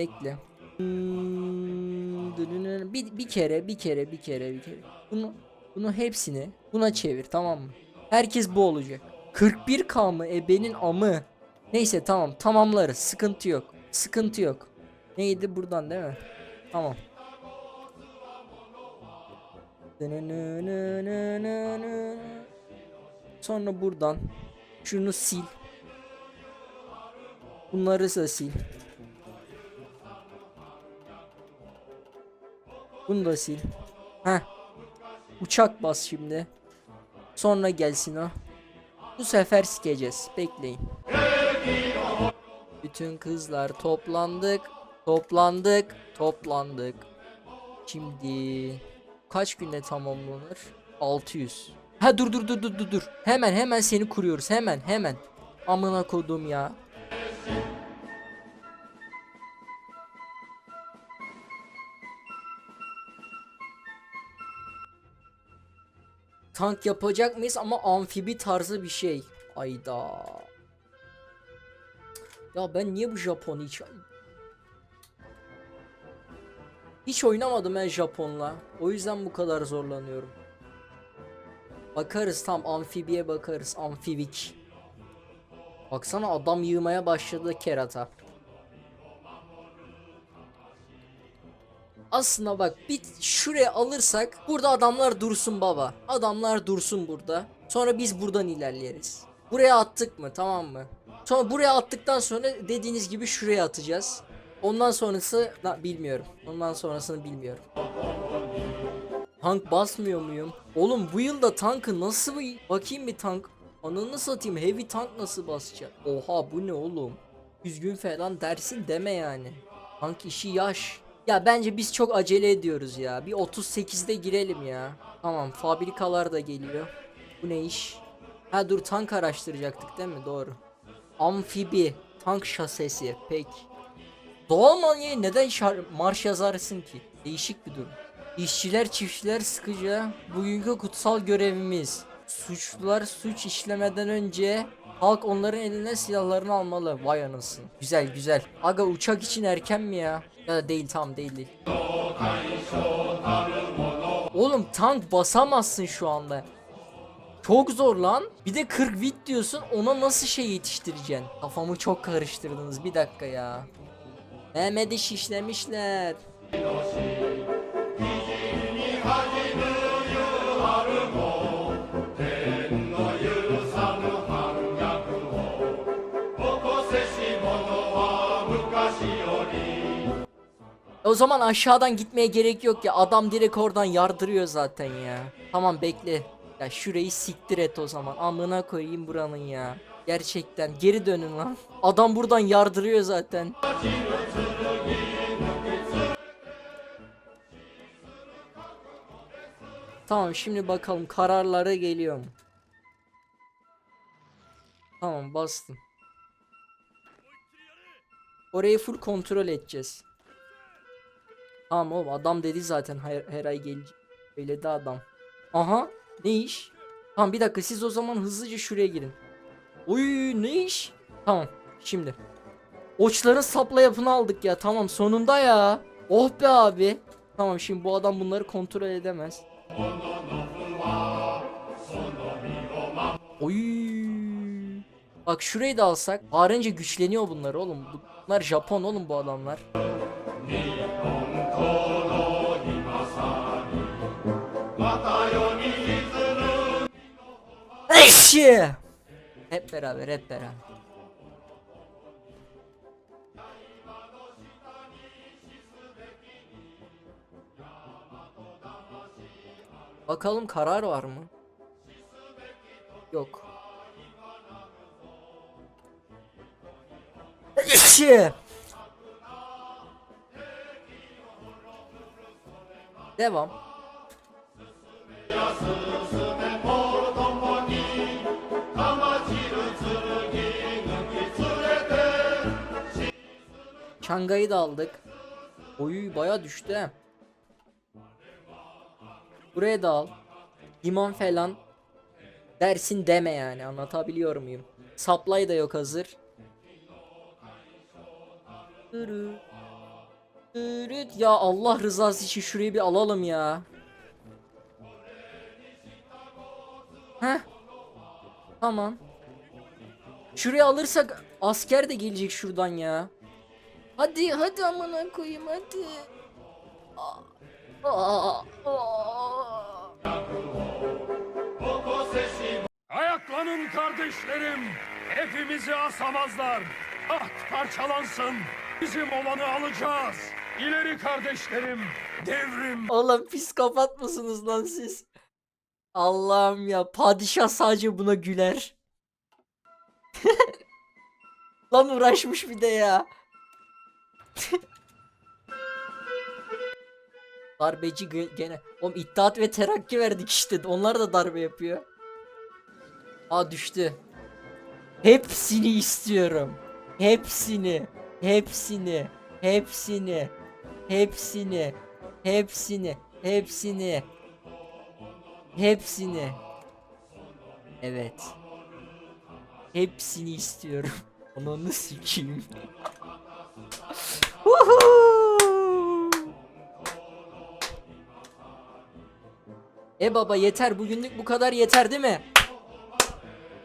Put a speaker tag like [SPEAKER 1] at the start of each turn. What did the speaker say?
[SPEAKER 1] Bekle. Bir, bir kere, bir kere, bir kere, bir kere. Bunu, bunu hepsini buna çevir tamam mı? Herkes bu olacak. 41k mı? Ebenin amı. Neyse tamam tamamlarız. Sıkıntı yok. Sıkıntı yok. Neydi buradan değil mi? Tamam. Sonra buradan şunu sil. Bunları da sil. Bunu da sil. Heh. Uçak bas şimdi. Sonra gelsin o. Bu sefer sikeceğiz. Bekleyin. Bütün kızlar toplandık. Toplandık. Toplandık. Şimdi kaç günde tamamlanır? 600. Ha dur dur dur dur dur. Hemen hemen seni kuruyoruz. Hemen hemen. Amına kodum ya. Tank yapacak mıyız ama amfibi tarzı bir şey. Ayda. Ya ben niye bu Japon hiç hiç oynamadım ben Japonla. O yüzden bu kadar zorlanıyorum. Bakarız tam amfibiye bakarız. Amfibik. Baksana adam yığmaya başladı kerata. Aslında bak bir şuraya alırsak burada adamlar dursun baba. Adamlar dursun burada. Sonra biz buradan ilerleyeriz. Buraya attık mı tamam mı? Sonra buraya attıktan sonra dediğiniz gibi şuraya atacağız. Ondan sonrası da bilmiyorum. Ondan sonrasını bilmiyorum. Tank basmıyor muyum? Oğlum bu yılda tankı nasıl bakayım bir tank. Ananı satayım heavy tank nasıl basacak? Oha bu ne oğlum? Düzgün falan dersin deme yani. Tank işi yaş. Ya bence biz çok acele ediyoruz ya. Bir 38'de girelim ya. Tamam fabrikalar da geliyor. Bu ne iş? Ha dur tank araştıracaktık değil mi? Doğru. Amfibi. Tank şasesi. Pek. Doğal manyağa neden şar- marş yazarsın ki? Değişik bir durum. İşçiler çiftçiler sıkıcı. Bugünkü kutsal görevimiz. Suçlular suç işlemeden önce halk onların eline silahlarını almalı. Vay anasını. Güzel güzel. Aga uçak için erken mi ya? Ya da değil tam değil değil. Oğlum tank basamazsın şu anda. Çok zor lan. Bir de 40 bit diyorsun ona nasıl şey yetiştireceksin? Kafamı çok karıştırdınız bir dakika ya. Mehmet'i şişlemişler. O zaman aşağıdan gitmeye gerek yok ya. Adam direkt oradan yardırıyor zaten ya. Tamam bekle. Ya şurayı siktir et o zaman. Amına koyayım buranın ya. Gerçekten geri dönün lan. Adam buradan yardırıyor zaten. Tamam şimdi bakalım kararları geliyor? Tamam bastım. Orayı full kontrol edeceğiz. Tamam oğlum adam dedi zaten her, her ay gelecek. Öyle de adam. Aha ne iş? Tamam bir dakika siz o zaman hızlıca şuraya girin. Oy ne iş? Tamam şimdi. Oçların sapla yapını aldık ya tamam sonunda ya. Oh be abi. Tamam şimdi bu adam bunları kontrol edemez. Oy. Bak şurayı da alsak bağırınca güçleniyor bunlar oğlum. Bunlar Japon oğlum bu adamlar. Eşi. Hep beraber hep beraber. Bakalım karar var mı? Yok. Eşi. Devam. Şangay'ı da aldık. Oyu baya düştü. Buraya da al. Liman falan dersin deme yani anlatabiliyor muyum? Supply da yok hazır. Ya Allah rızası için şurayı bir alalım ya. Heh. Tamam. Şurayı alırsak asker de gelecek şuradan ya. Hadi hadi amına koyayım hadi.
[SPEAKER 2] Ayaklanın kardeşlerim. Hepimizi asamazlar. Taht parçalansın. Bizim olanı alacağız. İleri kardeşlerim. Devrim
[SPEAKER 1] Oğlum psikopat mısınız lan siz? Allah'ım ya padişah sadece buna güler. lan uğraşmış bir de ya. Darbeci ge- gene. Oğlum İttihat ve Terakki verdik işte. Onlar da darbe yapıyor. Aa düştü. Hepsini istiyorum. Hepsini. Hepsini. Hepsini. Hepsini. Hepsini. Hepsini. Hepsini. Evet. Hepsini istiyorum. Ananı sikeyim. E baba yeter bugünlük bu kadar yeter değil mi?